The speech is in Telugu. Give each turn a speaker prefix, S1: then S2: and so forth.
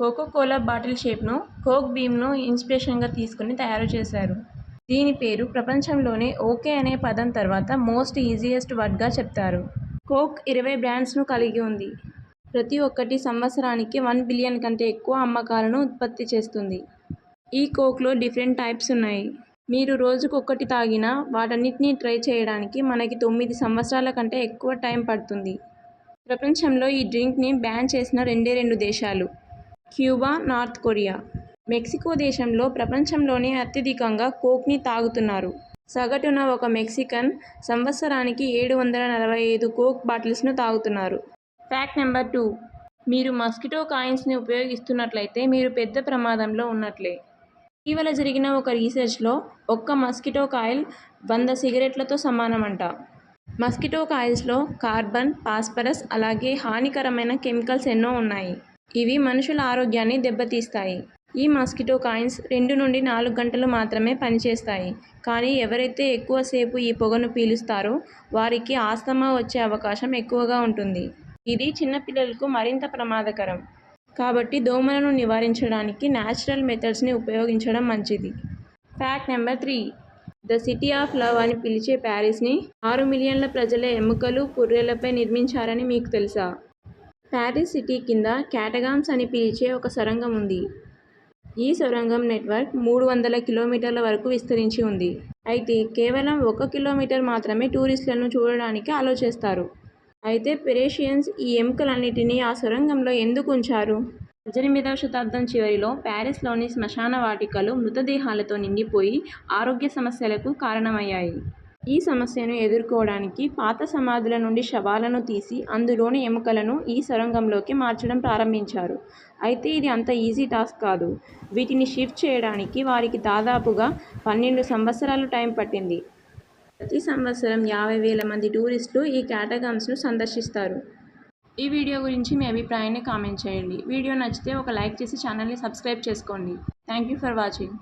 S1: కోకో కోలా బాటిల్ షేప్ను కోక్ బీమ్ను ఇన్స్పిరేషన్గా తీసుకుని తయారు చేశారు. దీని పేరు ప్రపంచంలోనే ఓకే అనే పదం తర్వాత మోస్ట్ ఈజియెస్ట్ వర్డ్గా చెప్తారు. కోక్ ఇరవై బ్రాండ్స్ను కలిగి ఉంది. ప్రతి ఒక్కటి సంవత్సరానికి వన్ బిలియన్ కంటే ఎక్కువ అమ్మకాలను ఉత్పత్తి చేస్తుంది. ఈ కోక్లో డిఫరెంట్ టైప్స్ ఉన్నాయి. మీరు రోజుకు ఒక్కటి తాగినా వాటన్నిటినీ ట్రై చేయడానికి మనకి తొమ్మిది సంవత్సరాల కంటే ఎక్కువ టైం పడుతుంది. ప్రపంచంలో ఈ డ్రింక్ని బ్యాన్ చేసిన రెండే రెండు దేశాలు. Cuba north Korea. మెక్సికో దేశంలో ప్రపంచంలోనే అత్యధికంగా కోక్ని తాగుతున్నారు. సగటున ఒక మెక్సికన్ సంవత్సరానికి ఏడు వందల నలభై ఐదు కోక్ బాటిల్స్ను తాగుతున్నారు. Fact number two. మీరు మస్కిటో కాయిన్స్ని ఉపయోగిస్తున్నట్లయితే మీరు పెద్ద ప్రమాదంలో ఉన్నట్లే. ఇటీవల జరిగిన ఒక రీసెర్చ్లో ఒక్క మస్కిటో కాయిల్ వంద సిగరెట్లతో సమానమంట. మస్కిటో కాయిల్స్లో కార్బన్ పాస్పరస్ అలాగే హానికరమైన కెమికల్స్ ఎన్నో ఉన్నాయి. ఇవి మనుషుల ఆరోగ్యాన్ని దెబ్బతీస్తాయి. ఈ మాస్కిటో కాయిన్స్ రెండు నుండి నాలుగు గంటలు మాత్రమే పనిచేస్తాయి. కానీ ఎవరైతే ఎక్కువసేపు ఈ పొగను పీలుస్తారో వారికి ఆస్తమా వచ్చే అవకాశం ఎక్కువగా ఉంటుంది. ఇది చిన్నపిల్లలకు మరింత ప్రమాదకరం. కాబట్టి దోమలను నివారించడానికి న్యాచురల్ మెథడ్స్ని ఉపయోగించడం మంచిది. Fact number three. The city of love అని పిలిచే ప్యారిస్ని ఆరు మిలియన్ల ప్రజల ఎముకలు పుర్రెలపై నిర్మించారని మీకు తెలుసా? ప్యారిస్ సిటీ కింద క్యాటగామ్స్ అని పిలిచే ఒక సొరంగం ఉంది. ఈ సొరంగం నెట్వర్క్ మూడు వందల కిలోమీటర్ల వరకు విస్తరించి ఉంది. అయితే కేవలం ఒక కిలోమీటర్ మాత్రమే టూరిస్టులను చూడడానికి అలో చేస్తారు. అయితే పెరేషియన్స్ ఈ ఎముకలన్నిటినీ ఆ సొరంగంలో ఎందుకు ఉంచారు? పద్దెనిమిదవ శతాబ్దం చివరిలో ప్యారిస్లోని శ్మశాన వాటికలు మృతదేహాలతో నిండిపోయి ఆరోగ్య సమస్యలకు కారణమయ్యాయి. ఈ సమస్యను ఎదుర్కోవడానికి పాత సమాధుల నుండి శవాలను తీసి అందులోని ఎముకలను ఈ సొరంగంలోకి మార్చడం ప్రారంభించారు. అయితే ఇది అంత ఈజీ టాస్క్ కాదు. వీటిని షిఫ్ట్ చేయడానికి వారికి దాదాపుగా పన్నెండు సంవత్సరాలు టైం పట్టింది. ప్రతి సంవత్సరం యాభై వేల మంది టూరిస్టులు ఈ క్యాటగామ్స్ను సందర్శిస్తారు. ఈ వీడియో గురించి మీ అభిప్రాయాన్ని కామెంట్ చేయండి. వీడియో నచ్చితే ఒక లైక్ చేసి ఛానల్ని సబ్స్క్రైబ్ చేసుకోండి. Thank you for watching.